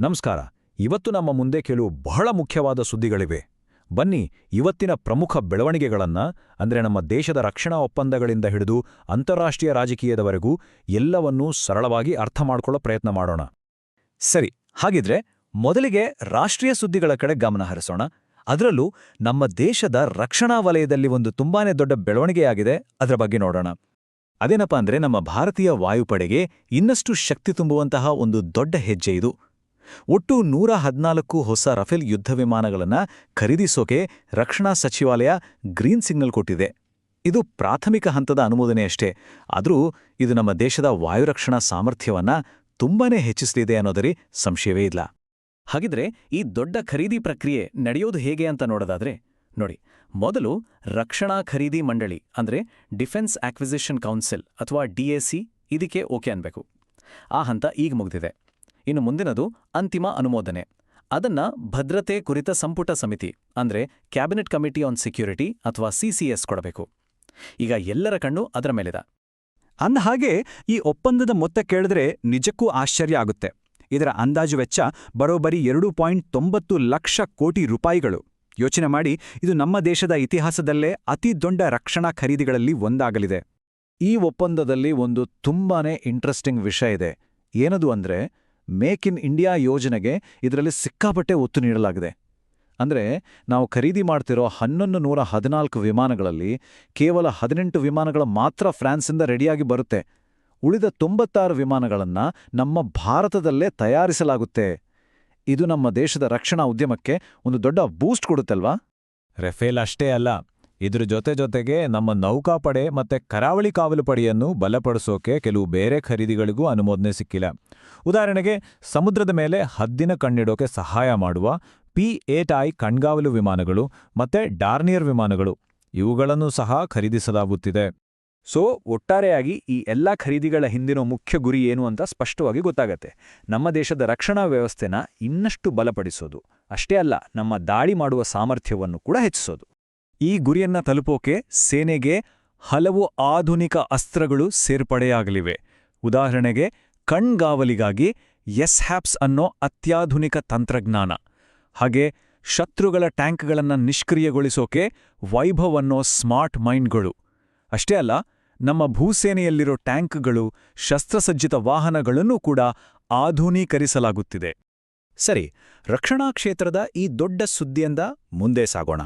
ನಮಸ್ಕಾರ. ಇವತ್ತು ನಮ್ಮ ಮುಂದೆ ಕೆಲವು ಬಹಳ ಮುಖ್ಯವಾದ ಸುದ್ದಿಗಳಿವೆ. ಬನ್ನಿ, ಇವತ್ತಿನ ಪ್ರಮುಖ ಬೆಳವಣಿಗೆಗಳನ್ನ, ಅಂದ್ರೆ ನಮ್ಮ ದೇಶದ ರಕ್ಷಣಾ ಒಪ್ಪಂದಗಳಿಂದ ಹಿಡಿದು ಅಂತಾರಾಷ್ಟ್ರೀಯ ರಾಜಕೀಯದವರೆಗೂ ಎಲ್ಲವನ್ನೂ ಸರಳವಾಗಿ ಅರ್ಥ ಮಾಡಿಕೊಳ್ಳೋ ಪ್ರಯತ್ನ ಮಾಡೋಣ. ಸರಿ, ಹಾಗಿದ್ರೆ ಮೊದಲಿಗೆ ರಾಷ್ಟ್ರೀಯ ಸುದ್ದಿಗಳ ಕಡೆ ಗಮನ ಹರಿಸೋಣ. ಅದರಲ್ಲೂ ನಮ್ಮ ದೇಶದ ರಕ್ಷಣಾ ವಲಯದಲ್ಲಿ ಒಂದು ತುಂಬಾನೇ ದೊಡ್ಡ ಬೆಳವಣಿಗೆಯಾಗಿದೆ, ಅದರ ಬಗ್ಗೆ ನೋಡೋಣ. ಅದೇನಪ್ಪ ಅಂದ್ರೆ ನಮ್ಮ ಭಾರತೀಯ ವಾಯುಪಡೆಗೆ ಇನ್ನಷ್ಟು ಶಕ್ತಿ ತುಂಬುವಂತಹ ಒಂದು ದೊಡ್ಡ ಹೆಜ್ಜೆ ಇದು. ಒಟ್ಟು ನೂರ ಹದಿನಾಲ್ಕು ಹೊಸ ರಫೇಲ್ ಯುದ್ಧ ವಿಮಾನಗಳನ್ನ ಖರೀದಿಸೋಕೆ ರಕ್ಷಣಾ ಸಚಿವಾಲಯ ಗ್ರೀನ್ ಸಿಗ್ನಲ್ ಕೊಟ್ಟಿದೆ. ಇದು ಪ್ರಾಥಮಿಕ ಹಂತದ ಅನುಮೋದನೆಯಷ್ಟೇ ಆದರೂ ಇದು ನಮ್ಮ ದೇಶದ ವಾಯುರಕ್ಷಣಾ ಸಾಮರ್ಥ್ಯವನ್ನ ತುಂಬಾನೇ ಹೆಚ್ಚಿಸಲಿದೆ ಅನ್ನೋದರಿ ಸಂಶಯವೇ ಇಲ್ಲ. ಹಾಗಿದ್ರೆ ಈ ದೊಡ್ಡ ಖರೀದಿ ಪ್ರಕ್ರಿಯೆ ನಡೆಯೋದು ಹೇಗೆ ಅಂತ ನೋಡೋದಾದ್ರೆ, ನೋಡಿ, ಮೊದಲು ರಕ್ಷಣಾ ಖರೀದಿ ಮಂಡಳಿ, ಅಂದ್ರೆ ಡಿಫೆನ್ಸ್ ಆಕ್ವಿಸಿಷನ್ ಕೌನ್ಸಿಲ್ ಅಥವಾ ಡಿಎಸಿ ಇದಕ್ಕೆ ಓಕೆ ಅನ್ಬೇಕು. ಆ ಹಂತ ಈಗ ಮುಗ್ದಿದೆ. ಇನ್ನು ಮುಂದಿನದು ಅಂತಿಮ ಅನುಮೋದನೆ. ಅದನ್ನ ಭದ್ರತೆ ಕುರಿತ ಸಂಪುಟ ಸಮಿತಿ, ಅಂದ್ರೆ ಕ್ಯಾಬಿನೆಟ್ ಕಮಿಟಿ ಆನ್ ಸೆಕ್ಯೂರಿಟಿ ಅಥವಾ ಸಿಸಿಎಸ್ ಕೊಡಬೇಕು. ಈಗ ಎಲ್ಲರ ಕಣ್ಣು ಅದರ ಮೇಲಿದ. ಅಂದ ಹಾಗೆ ಈ ಒಪ್ಪಂದದ ಮೊತ್ತ ಕೇಳಿದ್ರೆ ನಿಜಕ್ಕೂ ಆಶ್ಚರ್ಯ ಆಗುತ್ತೆ. ಇದರ ಅಂದಾಜು ವೆಚ್ಚ ಬರೋಬ್ಬರಿ ಎರಡು ಪಾಯಿಂಟ್ ತೊಂಬತ್ತು ಲಕ್ಷ ಕೋಟಿ ರೂಪಾಯಿಗಳು. ಯೋಚನೆ ಮಾಡಿ, ಇದು ನಮ್ಮ ದೇಶದ ಇತಿಹಾಸದಲ್ಲೇ ಅತಿ ದೊಡ್ಡ ರಕ್ಷಣಾ ಖರೀದಿಗಳಲ್ಲಿ ಒಂದಾಗಲಿದೆ. ಈ ಒಪ್ಪಂದದಲ್ಲಿ ಒಂದು ತುಂಬಾನೇ ಇಂಟ್ರೆಸ್ಟಿಂಗ್ ವಿಷಯ ಇದೆ. ಏನದು ಅಂದ್ರೆ ಮೇಕ್ ಇನ್ ಇಂಡಿಯಾ ಯೋಜನೆಗೆ ಇದರಲ್ಲಿ ಸಿಕ್ಕಾಪಟ್ಟೆ ಒತ್ತು ನೀಡಲಾಗಿದೆ. ಅಂದ್ರೆ ನಾವು ಖರೀದಿ ಮಾಡ್ತಿರೋ ಹನ್ನೊಂದು ನೂರ ಹದಿನಾಲ್ಕು ವಿಮಾನಗಳಲ್ಲಿ ಕೇವಲ ಹದಿನೆಂಟು ವಿಮಾನಗಳ ಮಾತ್ರ ಫ್ರಾನ್ಸಿಂದ ರೆಡಿಯಾಗಿ ಬರುತ್ತೆ. ಉಳಿದ ತೊಂಬತ್ತಾರು ವಿಮಾನಗಳನ್ನು ನಮ್ಮ ಭಾರತದಲ್ಲೇ ತಯಾರಿಸಲಾಗುತ್ತೆ. ಇದು ನಮ್ಮ ದೇಶದ ರಕ್ಷಣಾ ಉದ್ಯಮಕ್ಕೆ ಒಂದು ದೊಡ್ಡ ಬೂಸ್ಟ್ ಕೊಡುತ್ತಲ್ವಾ? ರೆಫೇಲ್ ಅಷ್ಟೇ ಅಲ್ಲ. ಇದ್ರ ಜೊತೆ ಜೊತೆಗೆ ನಮ್ಮ ನೌಕಾಪಡೆ ಮತ್ತೆ ಕರಾವಳಿ ಕಾವಲು ಪಡೆಯನ್ನು ಬಲಪಡಿಸೋಕೆ ಕೆಲವು ಬೇರೆ ಖರೀದಿಗಳಿಗೂ ಅನುಮೋದನೆ ಸಿಕ್ಕಿಲ್ಲ. ಉದಾಹರಣೆಗೆ, ಸಮುದ್ರದ ಮೇಲೆ ಹದ್ದಿನ ಕಣ್ಣಿಡೋಕೆ ಸಹಾಯ ಮಾಡುವ ಪಿ ಏಟ್ ಐ ಕಣ್ಗಾವಲು ವಿಮಾನಗಳು ಮತ್ತೆ ಡಾರ್ನಿಯರ್ ವಿಮಾನಗಳು, ಇವುಗಳನ್ನು ಸಹ ಖರೀದಿಸಲಾಗುತ್ತಿದೆ. ಸೊ, ಒಟ್ಟಾರೆಯಾಗಿ ಈ ಎಲ್ಲಾ ಖರೀದಿಗಳ ಹಿಂದಿನ ಮುಖ್ಯ ಗುರಿ ಏನು ಅಂತ ಸ್ಪಷ್ಟವಾಗಿ ಗೊತ್ತಾಗತ್ತೆ. ನಮ್ಮ ದೇಶದ ರಕ್ಷಣಾ ವ್ಯವಸ್ಥೆನ ಇನ್ನಷ್ಟು ಬಲಪಡಿಸೋದು, ಅಷ್ಟೇ ಅಲ್ಲ, ನಮ್ಮ ದಾಳಿ ಮಾಡುವ ಸಾಮರ್ಥ್ಯವನ್ನು ಕೂಡ ಹೆಚ್ಚಿಸೋದು. ಈ ಗುರಿಯನ್ನ ತಲುಪೋಕೆ ಸೇನೆಗೆ ಹಲವು ಆಧುನಿಕ ಅಸ್ತ್ರಗಳು ಸೇರ್ಪಡೆಯಾಗಲಿವೆ. ಉದಾಹರಣೆಗೆ, ಕಣ್ಗಾವಲಿಗಾಗಿ ಎಸ್ ಹ್ಯಾಪ್ಸ್ ಅನ್ನೋ ಅತ್ಯಾಧುನಿಕ ತಂತ್ರಜ್ಞಾನ. ಹಾಗೆ, ಶತ್ರುಗಳ ಟ್ಯಾಂಕ್ಗಳನ್ನು ನಿಷ್ಕ್ರಿಯಗೊಳಿಸೋಕೆ ವೈಭವ್ ಅನ್ನೋ ಸ್ಮಾರ್ಟ್ ಮೈಂಡ್ಗಳು. ಅಷ್ಟೇ ಅಲ್ಲ, ನಮ್ಮ ಭೂಸೇನೆಯಲ್ಲಿರೋ ಟ್ಯಾಂಕ್ಗಳು, ಶಸ್ತ್ರಸಜ್ಜಿತ ವಾಹನಗಳನ್ನೂ ಕೂಡ ಆಧುನೀಕರಿಸಲಾಗುತ್ತಿದೆ. ಸರಿ, ರಕ್ಷಣಾ ಕ್ಷೇತ್ರದ ಈ ದೊಡ್ಡ ಸುದ್ದಿಯಿಂದ ಮುಂದೆ ಸಾಗೋಣ.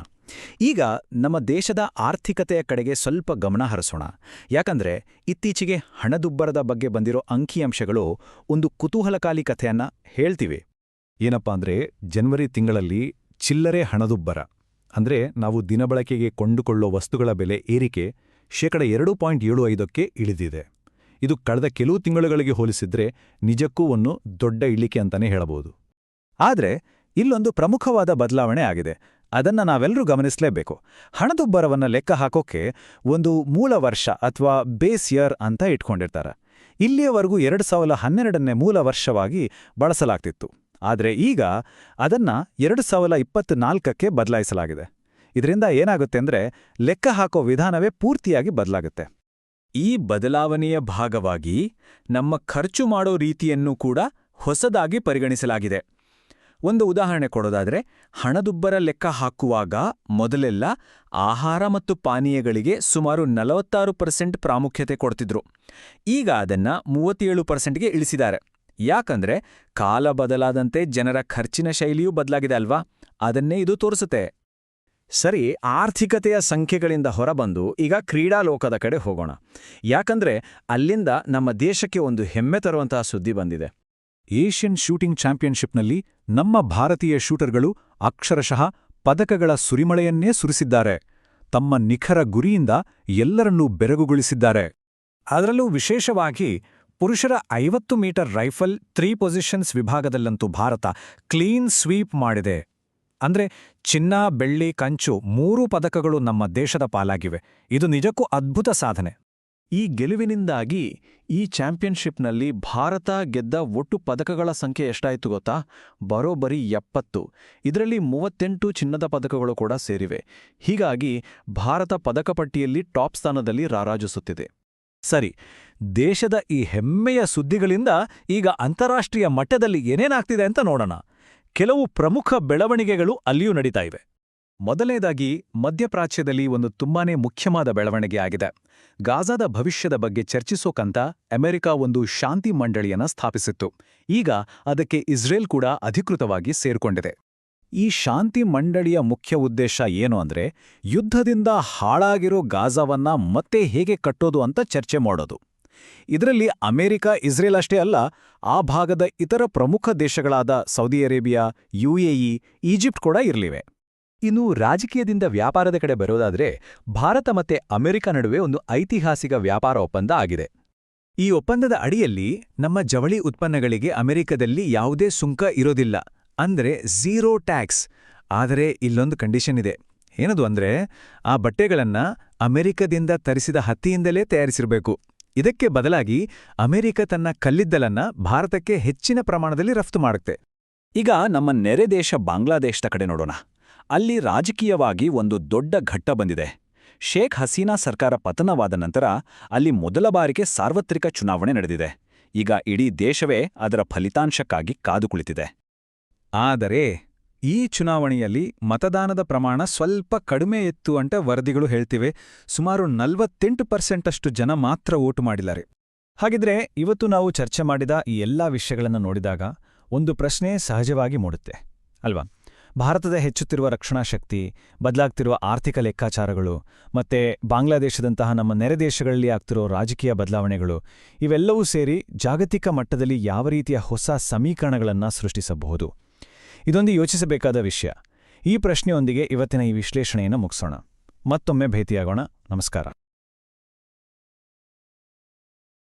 ಈಗ ನಮ್ಮ ದೇಶದ ಆರ್ಥಿಕತೆಯ ಕಡೆಗೆ ಸ್ವಲ್ಪ ಗಮನ ಹರಿಸೋಣ. ಯಾಕಂದ್ರೆ ಇತ್ತೀಚೆಗೆ ಹಣದುಬ್ಬರದ ಬಗ್ಗೆ ಬಂದಿರೋ ಅಂಕಿಅಂಶಗಳು ಒಂದು ಕುತೂಹಲಕಾಲಿ ಕಥೆಯನ್ನ ಹೇಳ್ತಿವೆ. ಏನಪ್ಪಾ ಅಂದ್ರೆ ಜನವರಿ ತಿಂಗಳಲ್ಲಿ ಚಿಲ್ಲರೆ ಹಣದುಬ್ಬರ. ಅಂದ್ರೆ ನಾವು ದಿನಬಳಕೆಗೆ ಕೊಂಡುಕೊಳ್ಳೋ ವಸ್ತುಗಳ ಬೆಲೆ ಏರಿಕೆ ಶೇಕಡ ಎರಡು ಪಾಯಿಂಟ್ ಏಳು ಐದಕ್ಕೆ ಇಳಿದಿದೆ. ಇದು ಕಳೆದ ಕೆಲವು ತಿಂಗಳುಗಳಿಗೆ ಹೋಲಿಸಿದ್ರೆ ನಿಜಕ್ಕೂ ಒಂದು ದೊಡ್ಡ ಇಳಿಕೆ ಅಂತಾನೆ ಹೇಳಬಹುದು. ಆದ್ರೆ ಇಲ್ಲೊಂದು ಪ್ರಮುಖವಾದ ಬದಲಾವಣೆ ಆಗಿದೆ. ಅದನ್ನ ನಾವೆಲ್ಲರೂ ಗಮನಿಸಲೇಬೇಕು. ಹಣದುಬ್ಬರವನ್ನ ಲೆಕ್ಕ ಹಾಕೋಕೆ ಒಂದು ಮೂಲ ವರ್ಷ ಅಥವಾ ಬೇಸ್ ಇಯರ್ ಅಂತ ಇಟ್ಕೊಂಡಿರ್ತಾರೆ. ಇಲ್ಲಿಯವರೆಗೂ ಎರಡು ಸಾವಿರದ ಹನ್ನೆರಡನೇ ಮೂಲ ವರ್ಷವಾಗಿ ಬಳಸಲಾಗ್ತಿತ್ತು. ಆದರೆ ಈಗ ಅದನ್ನ ಎರಡು ಸಾವಿರದ ಇಪ್ಪತ್ನಾಲ್ಕಕ್ಕೆ ಬದಲಾಯಿಸಲಾಗಿದೆ. ಇದರಿಂದ ಏನಾಗುತ್ತೆ ಅಂದ್ರೆ ಲೆಕ್ಕ ಹಾಕೋ ವಿಧಾನವೇ ಪೂರ್ತಿಯಾಗಿ ಬದಲಾಗುತ್ತೆ. ಈ ಬದಲಾವಣೆಯ ಭಾಗವಾಗಿ ನಮ್ಮ ಖರ್ಚು ಮಾಡೋ ರೀತಿಯನ್ನು ಕೂಡ ಹೊಸದಾಗಿ ಪರಿಗಣಿಸಲಾಗಿದೆ. ಒಂದು ಉದಾಹರಣೆ ಕೊಡೋದಾದ್ರೆ, ಹಣದುಬ್ಬರ ಲೆಕ್ಕ ಹಾಕುವಾಗ ಮೊದಲೆಲ್ಲ ಆಹಾರ ಮತ್ತು ಪಾನೀಯಗಳಿಗೆ ಸುಮಾರು ನಲವತ್ತಾರು ಪರ್ಸೆಂಟ್ ಪ್ರಾಮುಖ್ಯತೆ ಕೊಡ್ತಿದ್ರು. ಈಗ ಅದನ್ನ ಮೂವತ್ತೇಳು ಪರ್ಸೆಂಟ್ಗೆ ಇಳಿಸಿದ್ದಾರೆ. ಯಾಕಂದ್ರೆ, ಕಾಲ ಬದಲಾದಂತೆ ಜನರ ಖರ್ಚಿನ ಶೈಲಿಯೂ ಬದಲಾಗಿದೆ ಅಲ್ವಾ? ಅದನ್ನೇ ಇದು ತೋರಿಸುತ್ತೆ. ಸರಿ, ಆರ್ಥಿಕತೆಯ ಸಂಖ್ಯೆಗಳಿಂದ ಹೊರಬಂದು ಈಗ ಕ್ರೀಡಾಲೋಕದ ಕಡೆ ಹೋಗೋಣ. ಯಾಕಂದ್ರೆ, ಅಲ್ಲಿಂದ ನಮ್ಮ ದೇಶಕ್ಕೆ ಒಂದು ಹೆಮ್ಮೆ ತರುವಂತಹ ಸುದ್ದಿ ಬಂದಿದೆ. ಏಷ್ಯನ್ ಶೂಟಿಂಗ್ ಚಾಂಪಿಯನ್ಶಿಪ್ನಲ್ಲಿ ನಮ್ಮ ಭಾರತೀಯ ಶೂಟರ್ಗಳು ಅಕ್ಷರಶಃ ಪದಕಗಳ ಸುರಿಮಳೆಯನ್ನೇ ಸುರಿಸಿದ್ದಾರೆ. ತಮ್ಮ ನಿಖರ ಗುರಿಯಿಂದ ಎಲ್ಲರನ್ನೂ ಬೆರಗುಗೊಳಿಸಿದ್ದಾರೆ. ಅದರಲ್ಲೂ ವಿಶೇಷವಾಗಿ ಪುರುಷರ ಐವತ್ತು ಮೀಟರ್ ರೈಫಲ್ ತ್ರೀ ಪೊಸಿಷನ್ಸ್ ವಿಭಾಗದಲ್ಲಂತೂ ಭಾರತ ಕ್ಲೀನ್ ಸ್ವೀಪ್ ಮಾಡಿದೆ. ಅಂದ್ರೆ ಚಿನ್ನ, ಬೆಳ್ಳಿ, ಕಂಚು ಮೂರೂ ಪದಕಗಳು ನಮ್ಮ ದೇಶದ ಪಾಲಾಗಿವೆ. ಇದು ನಿಜಕ್ಕೂ ಅದ್ಭುತ ಸಾಧನೆ. ಈ ಗೆಲುವಿನಿಂದಾಗಿ ಈ ಚಾಂಪಿಯನ್ಶಿಪ್ನಲ್ಲಿ ಭಾರತ ಗೆದ್ದ ಒಟ್ಟು ಪದಕಗಳ ಸಂಖ್ಯೆ ಎಷ್ಟಾಯಿತು ಗೊತ್ತಾ? ಬರೋಬ್ಬರಿ ಎಪ್ಪತ್ತು. ಇದರಲ್ಲಿ ಮೂವತ್ತೆಂಟು ಚಿನ್ನದ ಪದಕಗಳು ಕೂಡ ಸೇರಿವೆ. ಹೀಗಾಗಿ ಭಾರತ ಪದಕ ಪಟ್ಟಿಯಲ್ಲಿ ಟಾಪ್ ಸ್ಥಾನದಲ್ಲಿ ರಾರಾಜಿಸುತ್ತಿದೆ. ಸರಿ, ದೇಶದ ಈ ಹೆಮ್ಮೆಯ ಸುದ್ದಿಗಳಿಂದ ಈಗ ಅಂತಾರಾಷ್ಟ್ರೀಯ ಮಟ್ಟದಲ್ಲಿ ಏನೇನಾಗ್ತಿದೆ ಅಂತ ನೋಡೋಣ. ಕೆಲವು ಪ್ರಮುಖ ಬೆಳವಣಿಗೆಗಳು ಅಲ್ಲಿಯೂ ನಡೀತಾ ಇವೆ. ಮೊದಲನೇದಾಗಿ ಮಧ್ಯಪ್ರಾಚ್ಯದಲ್ಲಿ ಒಂದು ತುಂಬಾನೇ ಮುಖ್ಯವಾದ ಬೆಳವಣಿಗೆ ಆಗಿದೆ. ಗಾಜಾದ ಭವಿಷ್ಯದ ಬಗ್ಗೆ ಚರ್ಚಿಸೋಕಂತ ಅಮೆರಿಕ ಒಂದು ಶಾಂತಿ ಮಂಡಳಿಯನ್ನ ಸ್ಥಾಪಿಸಿತ್ತು. ಈಗ ಅದಕ್ಕೆ ಇಸ್ರೇಲ್ ಕೂಡ ಅಧಿಕೃತವಾಗಿ ಸೇರ್ಕೊಂಡಿದೆ. ಈ ಶಾಂತಿ ಮಂಡಳಿಯ ಮುಖ್ಯ ಉದ್ದೇಶ ಏನು ಅಂದ್ರೆ ಯುದ್ಧದಿಂದ ಹಾಳಾಗಿರೋ ಗಾಜಾವನ್ನ ಮತ್ತೆ ಹೇಗೆ ಕಟ್ಟೋದು ಅಂತ ಚರ್ಚೆ ಮಾಡೋದು. ಇದರಲ್ಲಿ ಅಮೆರಿಕ, ಇಸ್ರೇಲ್ ಅಷ್ಟೇ ಅಲ್ಲ, ಆ ಭಾಗದ ಇತರ ಪ್ರಮುಖ ದೇಶಗಳಾದ ಸೌದಿ ಅರೇಬಿಯಾ ಯುಎಇ ಈಜಿಪ್ಟ್ ಕೂಡ ಇರಲಿವೆ. ಇನ್ನು ರಾಜಕೀಯದಿಂದ ವ್ಯಾಪಾರದ ಕಡೆ ಬರೋದಾದ್ರೆ ಭಾರತ ಮತ್ತೆ ಅಮೆರಿಕ ನಡುವೆ ಒಂದು ಐತಿಹಾಸಿಕ ವ್ಯಾಪಾರ ಒಪ್ಪಂದ ಆಗಿದೆ. ಈ ಒಪ್ಪಂದದ ಅಡಿಯಲ್ಲಿ ನಮ್ಮ ಜವಳಿ ಉತ್ಪನ್ನಗಳಿಗೆ ಅಮೆರಿಕದಲ್ಲಿ ಯಾವುದೇ ಸುಂಕ ಇರೋದಿಲ್ಲ, ಅಂದ್ರೆ ಝೀರೋ ಟ್ಯಾಕ್ಸ್. ಆದರೆ ಇಲ್ಲೊಂದು ಕಂಡೀಷನ್ ಇದೆ. ಏನದು ಅಂದ್ರೆ ಆ ಬಟ್ಟೆಗಳನ್ನ ಅಮೆರಿಕದಿಂದ ತರಿಸಿದ ಹತ್ತಿಯಿಂದಲೇ ತಯಾರಿಸಿರಬೇಕು. ಇದಕ್ಕೆ ಬದಲಾಗಿ ಅಮೆರಿಕ ತನ್ನ ಕಲ್ಲಿದ್ದಲನ್ನ ಭಾರತಕ್ಕೆ ಹೆಚ್ಚಿನ ಪ್ರಮಾಣದಲ್ಲಿ ರಫ್ತು ಮಾಡುತ್ತೆ. ಈಗ ನಮ್ಮ ನೆರೆ ದೇಶ ಬಾಂಗ್ಲಾದೇಶದ ಕಡೆ ನೋಡೋಣ. ಅಲ್ಲಿ ರಾಜಕೀಯವಾಗಿ ಒಂದು ದೊಡ್ಡ ಘಟ್ಟ ಬಂದಿದೆ. ಶೇಖ್ ಹಸೀನಾ ಸರ್ಕಾರ ಪತನವಾದ ನಂತರ ಅಲ್ಲಿ ಮೊದಲ ಬಾರಿಗೆ ಸಾರ್ವತ್ರಿಕ ಚುನಾವಣೆ ನಡೆದಿದೆ. ಈಗ ಇಡೀ ದೇಶವೇ ಅದರ ಫಲಿತಾಂಶಕ್ಕಾಗಿ ಕಾದು ಕುಳಿತಿದೆ ಆದರೆ ಈ ಚುನಾವಣೆಯಲ್ಲಿ ಮತದಾನದ ಪ್ರಮಾಣ ಸ್ವಲ್ಪ ಕಡಿಮೆ ಇತ್ತು ಅಂತ ವರದಿಗಳು ಹೇಳ್ತಿವೆ. ಸುಮಾರು ನಲವತ್ತೆಂಟು ಪರ್ಸೆಂಟಷ್ಟು ಜನ ಮಾತ್ರ ಓಟು ಮಾಡಿದ್ದಾರೆ. ಹಾಗಿದ್ರೆ ಇವತ್ತು ನಾವು ಚರ್ಚೆ ಮಾಡಿದ ಈ ಎಲ್ಲಾ ವಿಷಯಗಳನ್ನು ನೋಡಿದಾಗ ಒಂದು ಪ್ರಶ್ನೆ ಸಹಜವಾಗಿ ಮೂಡುತ್ತೆ. ಅಲ್ವಾ? ಭಾರತದ ಹೆಚ್ಚುತ್ತಿರುವ ರಕ್ಷಣಾ ಶಕ್ತಿ, ಬದಲಾಗ್ತಿರುವ ಆರ್ಥಿಕ ಲೆಕ್ಕಾಚಾರಗಳು ಮತ್ತೆ ಬಾಂಗ್ಲಾದೇಶದಂತಹ ನಮ್ಮ ನೆರೆ ದೇಶಗಳಲ್ಲಿ ಆಗ್ತಿರೋ ರಾಜಕೀಯ ಬದಲಾವಣೆಗಳು, ಇವೆಲ್ಲವೂ ಸೇರಿ ಜಾಗತಿಕ ಮಟ್ಟದಲ್ಲಿ ಯಾವ ರೀತಿಯ ಹೊಸ ಸಮೀಕರಣಗಳನ್ನು ಸೃಷ್ಟಿಸಬಹುದು? ಇದೊಂದು ಯೋಚಿಸಬೇಕಾದ ವಿಷಯ. ಈ ಪ್ರಶ್ನೆಯೊಂದಿಗೆ ಇವತ್ತಿನ ಈ ವಿಶ್ಲೇಷಣೆಯನ್ನು ಮುಗಿಸೋಣ. ಮತ್ತೊಮ್ಮೆ ಭೇಟಿಯಾಗೋಣ. ನಮಸ್ಕಾರ.